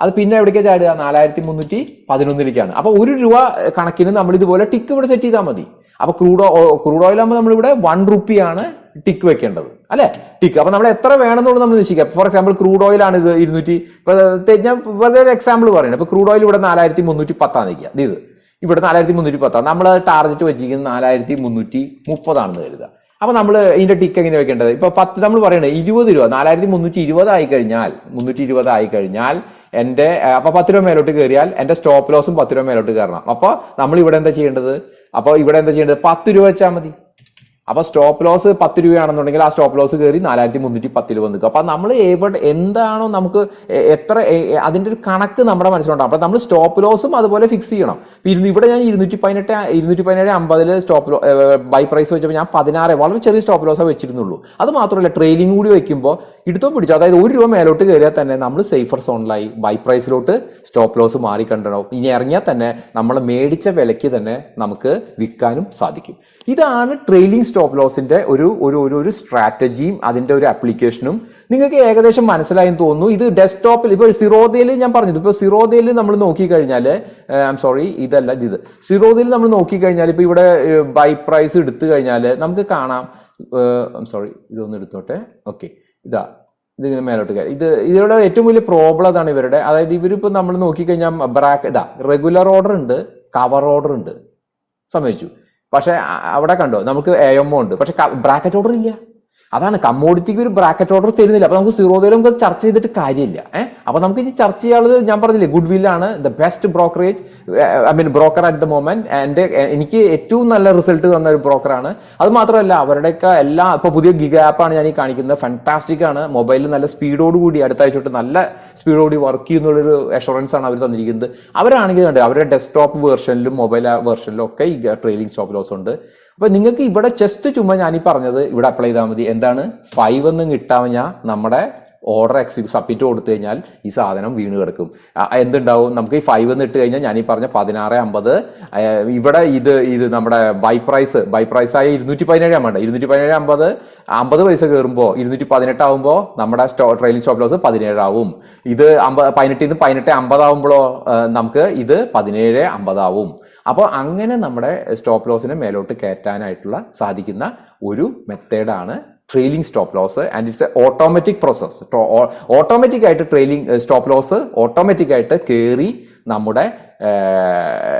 അത് പിന്നെ എവിടേക്കാ ചാടുക? നാലായിരത്തി മുന്നൂറ്റി പതിനൊന്നിലേക്കാണ്. അപ്പൊ ഒരു രൂപ കണക്കിന് നമ്മൾ ഇതുപോലെ ടിക്ക് ഇവിടെ സെറ്റ് ചെയ്താൽ മതി. അപ്പൊ ക്രൂഡ് ക്രൂഡ് ഓയിൽ ആകുമ്പോൾ നമ്മളിവിടെ വൺ റുപ്പിയാണ് ടിക്ക് വെക്കേണ്ടത്. അല്ലെ? ടിക്ക് അപ്പൊ നമ്മൾ എത്ര വേണമെന്നുള്ളത് നമ്മൾ നിശ്ചയിക്കാം. ഫോർ എക്സാമ്പിൾ ക്രൂഡ് ഓയിൽ ആണ് ഇത് ഇരുന്നൂറ്റി ഞാൻ വെറുതെ ഒരു എക്സാമ്പിൾ പറയുന്നത് ഇപ്പൊ ക്രൂഡ് ഓയിൽ ഇവിടെ നാലായിരത്തി മുന്നൂറ്റി പത്താന്ന് നിൽക്കുക. ഇത്. ഇവിടെ നാലായിരത്തി മുന്നൂറ്റി പത്താണ് നമ്മൾ ടാർഗറ്റ് വെച്ചിരിക്കുന്നത് നാലായിരത്തി മുന്നൂറ്റി മുപ്പതാണെന്ന് കരുതുക. അപ്പൊ നമ്മൾ ഇതിന്റെ ടിക്ക് എങ്ങനെ വെക്കേണ്ടത്? ഇപ്പൊ പത്ത് നമ്മൾ പറയണത് ഇരുപത് രൂപ നാലായിരത്തി മുന്നൂറ്റി ഇരുപത് ആയി കഴിഞ്ഞാൽ മുന്നൂറ്റി ഇരുപത് ആയി കഴിഞ്ഞാൽ എന്റെ അപ്പൊ പത്ത് രൂപ മേലോട്ട് കയറിയാൽ എന്റെ സ്റ്റോപ്പ് ലോസും പത്ത് രൂപ മേലോട്ട് കയറണം. അപ്പൊ നമ്മൾ ഇവിടെ എന്താ ചെയ്യേണ്ടത്? അപ്പൊ ഇവിടെ എന്താ ചെയ്യേണ്ടത്? പത്ത് രൂപ വെച്ചാൽ മതി. അപ്പൊ സ്റ്റോപ്പ് ലോസ് പത്ത് രൂപയാണെന്നുണ്ടെങ്കിൽ ആ സ്റ്റോപ്പ് ലോസ് കയറി നാലായിരത്തി മുന്നൂറ്റി പത്തിൽ വന്ന് അപ്പൊ നമ്മൾ എവിടെ എന്താണോ നമുക്ക് എത്ര അതിന്റെ ഒരു കണക്ക് നമ്മുടെ മനസ്സിലുണ്ടാവും. അപ്പൊ നമ്മൾ സ്റ്റോപ്പ് ലോസും അതുപോലെ ഫിക്സ് ചെയ്യണം. ഇവിടെ ഞാൻ ഇരുന്നൂറ്റി പതിനെട്ട് ഇരുന്നൂറ്റി പതിനേഴ് അമ്പതിൽ സ്റ്റോപ്പ് ബൈ പ്രൈസ് വെച്ചപ്പോൾ ഞാൻ പതിനാറ് വളരെ ചെറിയ സ്റ്റോപ്പ് ലോസേ വെച്ചിരുന്നുള്ളൂ. അത് മാത്രമല്ല ട്രെയിലിംഗ് കൂടി വെക്കുമ്പോൾ ഇടുത്തോ പിടിച്ചു. അതായത് ഒരു രൂപ മേലോട്ട് കയറിയാൽ തന്നെ നമ്മൾ സേഫർ സോണിലായി ബൈ പ്രൈസിലോട്ട് സ്റ്റോപ്പ് ലോസ് മാറി കണ്ടിട്ടുണ്ടാവും ഇനി ഇറങ്ങിയാൽ തന്നെ നമ്മൾ മേടിച്ച വിലയ്ക്ക് തന്നെ നമുക്ക് വിൽക്കാനും സാധിക്കും. ഇതാണ് ട്രെയിലിംഗ് സ്റ്റോപ്പ് ലോസിന്റെ ഒരു ഒരു ഒരു സ്ട്രാറ്റജിയും അതിന്റെ ഒരു ആപ്ലിക്കേഷനും നിങ്ങൾക്ക് ഏകദേശം മനസ്സിലായെന്ന് തോന്നുന്നു. ഇത് ഡെസ്ക്ടോപ്പിൽ ഇപ്പോൾ സിറോദയിൽ ഞാൻ പറഞ്ഞത് ഇപ്പോൾ സിറോദയിൽ നമ്മൾ നോക്കിക്കഴിഞ്ഞാൽ ഐ സോറി ഇതല്ല ഇത് സിറോദയിൽ നമ്മൾ നോക്കിക്കഴിഞ്ഞാൽ ഇപ്പോൾ ഇവിടെ ബൈ പ്രൈസ് എടുത്തു കഴിഞ്ഞാൽ നമുക്ക് കാണാം സോറി ഇതൊന്ന് എടുത്തോട്ടെ. ഓക്കെ ഇതാ ഇതിങ്ങനെ മേലോട്ട് ഇത് ഇതിലൂടെ ഏറ്റവും വലിയ പ്രോബ്ലം അതാണ് ഇവരുടെ. അതായത് ഇവരിപ്പോൾ നമ്മൾ നോക്കിക്കഴിഞ്ഞാൽ ബ്രാക്ക് ഇതാ റെഗുലർ ഓർഡർ ഉണ്ട് കവർ ഓർഡർ ഉണ്ട്. സമ്മതിച്ചു. പക്ഷെ അവിടെ കണ്ടോ? നമുക്ക് എ ഉണ്ട്. പക്ഷെ ബ്രാക്കറ്റ് ഓർഡർ ഇല്ല. അതാണ് കമ്മോഡിറ്റിക്ക് ഒരു ബ്രാക്കറ്റ് ഓർഡർ തരുന്നില്ല. അപ്പൊ നമുക്ക് സീറോയിലും നമുക്ക് ചർച്ച ചെയ്തിട്ട് കാര്യമില്ല. ഏഹ് അപ്പൊ നമുക്ക് ഇനി ചർച്ച ചെയ്യാനുള്ളത് ഞാൻ പറഞ്ഞില്ലേ ഗുഡ് വില്ലാണ് the best brokerage I mean broker at the moment and എനിക്ക് ഏറ്റവും നല്ല റിസൾട്ട് തന്ന ഒരു ബ്രോക്കറാണ് അത് മാത്രമല്ല അവരുടെയൊക്കെ എല്ലാ ഇപ്പൊ പുതിയ ഗിഗ ആപ്പാണ് ഞാൻ ഈ കാണിക്കുന്നത്. ഫാന്റാസ്റ്റിക് ആണ്. മൊബൈലിൽ നല്ല സ്പീഡോട് കൂടി അടുത്ത ആഴ്ച തൊട്ട് നല്ല സ്പീഡോടി വർക്ക് ചെയ്യുന്നുള്ളൊരു അഷുറൻസ് ആണ് അവർ തന്നിരിക്കുന്നത്. അവരാണെങ്കിൽ കണ്ടത് അവരുടെ ഡെസ്ക്ടോപ്പ് വേർഷനിലും മൊബൈൽ വേർഷനിലും ഒക്കെ ഈ ട്രെയിലിംഗ് സ്റ്റോപ്പ് ലോസ് ഉണ്ട്. അപ്പൊ നിങ്ങൾക്ക് ഇവിടെ ചെസ്റ്റ് ചുമ്മാ ഈ പറഞ്ഞത് ഇവിടെ അപ്ലൈ ചെയ്താൽ മതി. എന്താണ്? ഫൈവ് എന്ന് കിട്ടാഞ്ഞാൽ നമ്മുടെ ഓർഡർ എക്സി സബ്മിറ്റ് കൊടുത്തു കഴിഞ്ഞാൽ ഈ സാധനം വീണ് കിടക്കും. എന്തുണ്ടാവും? നമുക്ക് ഈ ഫൈവ് എന്ന് ഇട്ട് കഴിഞ്ഞാൽ ഞാൻ ഈ പറഞ്ഞ പതിനാറ് അമ്പത് ഇവിടെ ഇത് ഇത് നമ്മുടെ ബൈ പ്രൈസ് ബൈ പ്രൈസ് ആയ ഇരുന്നൂറ്റി പതിനേഴ് വേണ്ട ഇരുന്നൂറ്റി പതിനേഴ് അമ്പത് അമ്പത് പൈസ കയറുമ്പോൾ ഇരുന്നൂറ്റി പതിനെട്ട് ആകുമ്പോൾ നമ്മുടെ സ്റ്റോ ട്രെയിലിംഗ് സ്റ്റോപ്പ് ലോസ് പതിനേഴാവും. ഇത് അമ്പ പതിനെട്ടിൽ നിന്ന് പതിനെട്ട് അമ്പതാവുമ്പോഴോ നമുക്ക് ഇത് പതിനേഴ് അമ്പതാവും. അപ്പോൾ അങ്ങനെ നമ്മുടെ സ്റ്റോപ്പ് ലോസിനെ മേലോട്ട് കയറ്റാനായിട്ടുള്ള സാധിക്കുന്ന ഒരു മെത്തേഡാണ് trailing stop loss and it's a automatic process automatic ആയിട്ട് ട്രെയിലിംഗ് സ്റ്റോപ്പ് ലോസ് ഓട്ടോമാറ്റിക് ആയിട്ട് കയറി നമ്മുടെ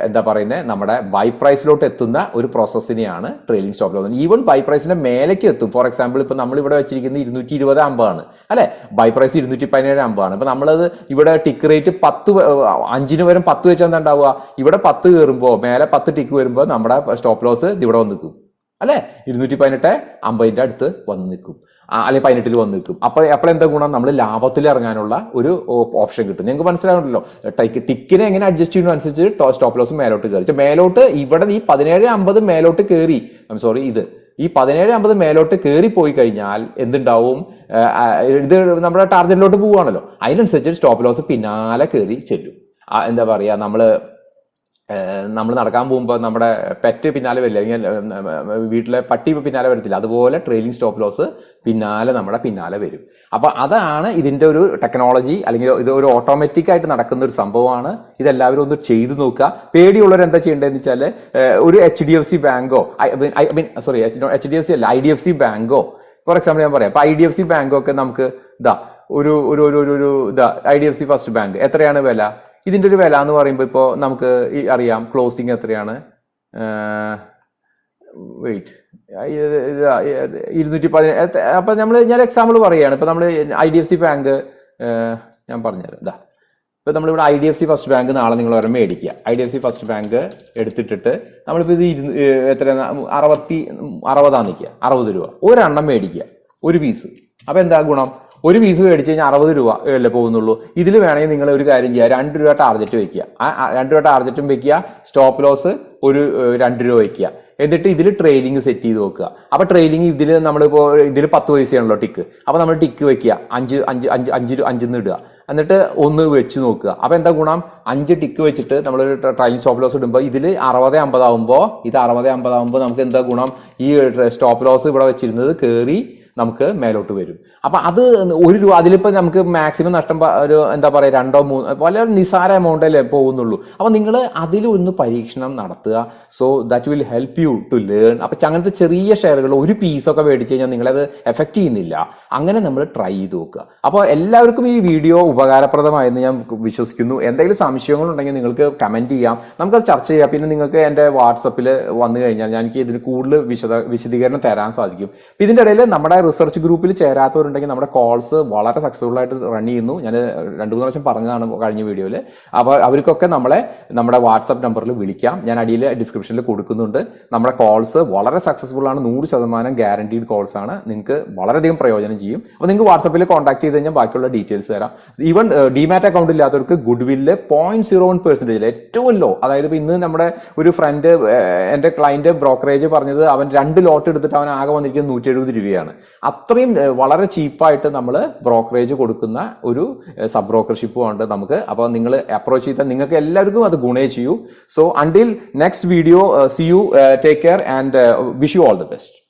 എന്താ പറയുന്നത് നമ്മുടെ ബൈ പ്രൈസിലോട്ട് എത്തുന്ന ഒരു പ്രോസസ്സിനെയാണ് trailing stop loss even buy പ്രൈസിന്റെ മേലേക്ക് എത്തും. ഫോർ എക്സാമ്പിൾ ഇപ്പോൾ നമ്മൾ ഇവിടെ വെച്ചിരിക്കുന്നത് ഇരുന്നൂറ്റി ഇരുപത് അമ്പാണ് അല്ലെ? ബൈ പ്രൈസ് ഇരുന്നൂറ്റി പതിനേഴ് അമ്പാണ് ഇപ്പൊ നമ്മളത് ഇവിടെ ടിക്ക് റേറ്റ് പത്ത് അഞ്ചിന് വരും പത്ത് വെച്ചാൽ എന്താ ഉണ്ടാവുക? ഇവിടെ പത്ത് കയറുമ്പോൾ മേലെ പത്ത് ടിക്ക് വരുമ്പോൾ നമ്മുടെ സ്റ്റോപ്പ് ലോസ് ഇവിടെ വന്ന് നിൽക്കും. അല്ലെ? ഇരുന്നൂറ്റി പതിനെട്ട് അമ്പതിന്റെ അടുത്ത് വന്ന് നിൽക്കും അല്ലെ പതിനെട്ടിൽ വന്ന് നിൽക്കും അപ്പൊ അപ്പോൾ എന്താ ഗുണം? നമ്മൾ ലാഭത്തിൽ ഇറങ്ങാനുള്ള ഒരു ഓപ്ഷൻ കിട്ടും. നിങ്ങൾക്ക് മനസ്സിലാവുണ്ടല്ലോ ടൈക്ക് ടിക്കിനെ എങ്ങനെ അഡ്ജസ്റ്റ് ചെയ്യുന്ന അനുസരിച്ച് സ്റ്റോപ്പ് ലോസ് മേലോട്ട് കയറി. മേലോട്ട് ഇവിടെ ഈ പതിനേഴ് അമ്പത് മേലോട്ട് കയറി. സോറി ഇത്. ഈ പതിനേഴ് അമ്പത് മേലോട്ട് കയറി പോയി കഴിഞ്ഞാൽ എന്തുണ്ടാവും? ഇത് നമ്മുടെ ടാർജറ്റിലോട്ട് പോവുകയാണല്ലോ അതിനനുസരിച്ച് സ്റ്റോപ്പ് ലോസ് പിന്നാലെ കയറി ചെല്ലും. എന്താ പറയാ? നമ്മൾ നമ്മൾ നടക്കാൻ പോകുമ്പോൾ നമ്മുടെ പെറ്റ് പിന്നാലെ വരില്ല. അല്ലെങ്കിൽ വീട്ടിലെ പട്ടി പിന്നാലെ വരത്തില്ല. അതുപോലെ ട്രെയിലിംഗ് സ്റ്റോപ്പ് ലോസ് പിന്നാലെ നമ്മുടെ പിന്നാലെ വരും. അപ്പോൾ അതാണ് ഇതിന്റെ ഒരു ടെക്നോളജി അല്ലെങ്കിൽ ഇത് ഒരു ഓട്ടോമാറ്റിക് ആയിട്ട് നടക്കുന്ന ഒരു സംഭവമാണ്. ഇതെല്ലാവരും ഒന്ന് ചെയ്തു നോക്കുക. പേടിയുള്ളവർ എന്താ ചെയ്യേണ്ടതെന്ന് വെച്ചാൽ ഒരു H D F C ബാങ്കോ I mean sorry H D F C അല്ല ഐ ഡി എഫ് സി ബാങ്കോ. ഫോർ എക്സാമ്പിൾ ഞാൻ പറയാം. അപ്പോൾ ഐ ഡി എഫ് സി ബാങ്കോ ഒക്കെ നമുക്ക് ഇതാ ഒരു ഒരു ഒരു ഒരു ഇതാ I D F C first bank എത്രയാണ് വില? ഇതിന്റെ ഒരു വില എന്ന് പറയുമ്പോൾ ഇപ്പോൾ നമുക്ക് ഈ അറിയാം ക്ലോസിങ് എത്രയാണ്? വെയിറ്റ് ഇരുന്നൂറ്റി പതിനേഴ് അപ്പൊ നമ്മൾ ഞാൻ എക്സാമ്പിൾ പറയുകയാണ്. ഇപ്പൊ നമ്മൾ I D F C bank ഞാൻ പറഞ്ഞുതരാം. ഇതാ ഇപ്പൊ നമ്മളിവിടെ I D F C first bank നാളെ നിങ്ങൾ വരെ മേടിക്കുക. I D F C first bank എടുത്തിട്ടിട്ട് നമ്മളിപ്പോൾ ഇത് ഇരുന്ന് എത്ര അറുപത്തി അറുപതാണ് നിൽക്കുക. അറുപത് രൂപ. ഒരെണ്ണം മേടിക്കുക. ഒരു പീസ് അപ്പൊ എന്താ ഗുണം? ഒരു പീസ് മേടിച്ച് കഴിഞ്ഞാൽ അറുപത് രൂപ അല്ലേ പോകുന്നുള്ളൂ. ഇതിൽ വേണമെങ്കിൽ നിങ്ങൾ ഒരു കാര്യം ചെയ്യുക രണ്ട് രൂപ ടാർജറ്റ് വെക്കുക ആ രണ്ട് രൂപ ടാർജറ്റും വെക്കുക സ്റ്റോപ്പ് ലോസ് ഒരു രണ്ട് രൂപ വെക്കുക എന്നിട്ട് ഇതിൽ ട്രെയിലിംഗ് സെറ്റ് ചെയ്ത് വെക്കുക. അപ്പൊ ട്രെയിലിംഗ് ഇതിൽ നമ്മളിപ്പോ ഇതിൽ പത്ത് പൈസയാണല്ലോ ടിക്ക് അപ്പൊ നമ്മൾ ടിക്ക് വെക്കുക അഞ്ച് അഞ്ച് അഞ്ച് അഞ്ച് അഞ്ചിൽ നിന്ന് ഇടുക. എന്നിട്ട് ഒന്ന് വെച്ച് നോക്കുക. അപ്പൊ എന്താ ഗുണം? അഞ്ച് ടിക്ക് വെച്ചിട്ട് നമ്മൾ ട്രെയിൻ സ്റ്റോപ്പ് ലോസ് ഇടുമ്പോൾ ഇതിൽ അറുപത് അമ്പതാവുമ്പോൾ ഇത് അറുപത് അമ്പതാവുമ്പോൾ നമുക്ക് എന്താ ഗുണം? ഈ സ്റ്റോപ്പ് ലോസ് ഇവിടെ വെച്ചിരുന്നത് കയറി നമുക്ക് മേലോട്ട് വരും. അപ്പൊ അത് ഒരു രൂപ അതിലിപ്പോ നമുക്ക് മാക്സിമം നഷ്ടം ഒരു എന്താ പറയാ രണ്ടോ മൂന്നോ വളരെ നിസാര എമൗണ്ടല്ലേ പോകുന്നുള്ളൂ. അപ്പൊ നിങ്ങൾ അതിൽ ഒന്ന് പരീക്ഷണം നടത്തുക. So that will help you to learn അപ്പൊ അങ്ങനത്തെ ചെറിയ ഷെയറുകൾ ഒരു പീസൊക്കെ മേടിച്ച് കഴിഞ്ഞാൽ നിങ്ങളത് എഫക്ട് ചെയ്യുന്നില്ല. അങ്ങനെ നമ്മൾ ട്രൈ ചെയ്ത് നോക്കുക. അപ്പോൾ എല്ലാവർക്കും ഈ വീഡിയോ ഉപകാരപ്രദമായെന്ന് ഞാൻ വിശ്വസിക്കുന്നു. എന്തെങ്കിലും സംശയങ്ങളുണ്ടെങ്കിൽ നിങ്ങൾക്ക് കമന്റ് ചെയ്യാം. നമുക്കത് ചർച്ച ചെയ്യാം. പിന്നെ നിങ്ങൾക്ക് എന്റെ വാട്സപ്പിൽ വന്നു കഴിഞ്ഞാൽ ഞാൻ എനിക്ക് ഇതിന് കൂടുതൽ വിശദ വിശദീകരണം തരാൻ സാധിക്കും. ഇതിന്റെ ഇടയിൽ നമ്മുടെ റിസർച്ച് ഗ്രൂപ്പിൽ ചേരാത്തവരുണ്ടെങ്കിൽ നമ്മുടെ കോൾസ് വളരെ സക്സസ്ഫുൾ ആയിട്ട് റൺ ചെയ്യുന്നു. ഞാൻ രണ്ടു മൂന്ന് വർഷം പറഞ്ഞതാണ് കഴിഞ്ഞ വീഡിയോയിൽ അപ്പോൾ അവർക്കൊക്കെ നമ്മളെ നമ്മുടെ വാട്സപ്പ് നമ്പറിൽ വിളിക്കാം. ഞാൻ അടിയിൽ ഡിസ്ക്രിപ്ഷനിൽ കൊടുക്കുന്നുണ്ട്. നമ്മുടെ കോൾസ് വളരെ സക്സസ്ഫുൾ ആണ്. നൂറ് ശതമാനം ഗ്യാരണ്ടീഡ് കോൾസ് ആണ്. നിങ്ങൾക്ക് വളരെയധികം പ്രയോജനം ചെയ്യും. അപ്പോൾ നിങ്ങൾക്ക് വാട്സപ്പിൽ കോൺടാക്ട് ചെയ്ത് കഴിഞ്ഞാൽ ബാക്കിയുള്ള ഡീറ്റെയിൽസ് തരാം. ഈവൻ ഡിമാറ്റ് അക്കൗണ്ട് ഇല്ലാത്തവർക്ക് Goodwill point zero one percentage ഏറ്റവും ലോ അതായത് ഇപ്പോൾ ഇന്ന് നമ്മുടെ ഒരു ഫ്രണ്ട് എന്റെ ക്ലയന്റ് ബ്രോക്കറേജ് പറഞ്ഞത് അവൻ രണ്ട് ലോട്ട് എടുത്തിട്ട് അവൻ ആകെ വന്നിരിക്കുന്നത് നൂറ്റി എഴുപത് രൂപയാണ്. അത്രയും വളരെ ചീപ്പായിട്ട് നമ്മൾ ബ്രോക്കറേജ് കൊടുക്കുന്ന ഒരു സബ് ബ്രോക്കർഷിപ്പും ഉണ്ട് നമുക്ക് അപ്പോൾ നിങ്ങൾ അപ്രോച്ച് ചെയ്താൽ നിങ്ങൾക്ക് എല്ലാവർക്കും അത് ഗുണേ ചെയ്യൂ. So until next video see you take care and wish you all the best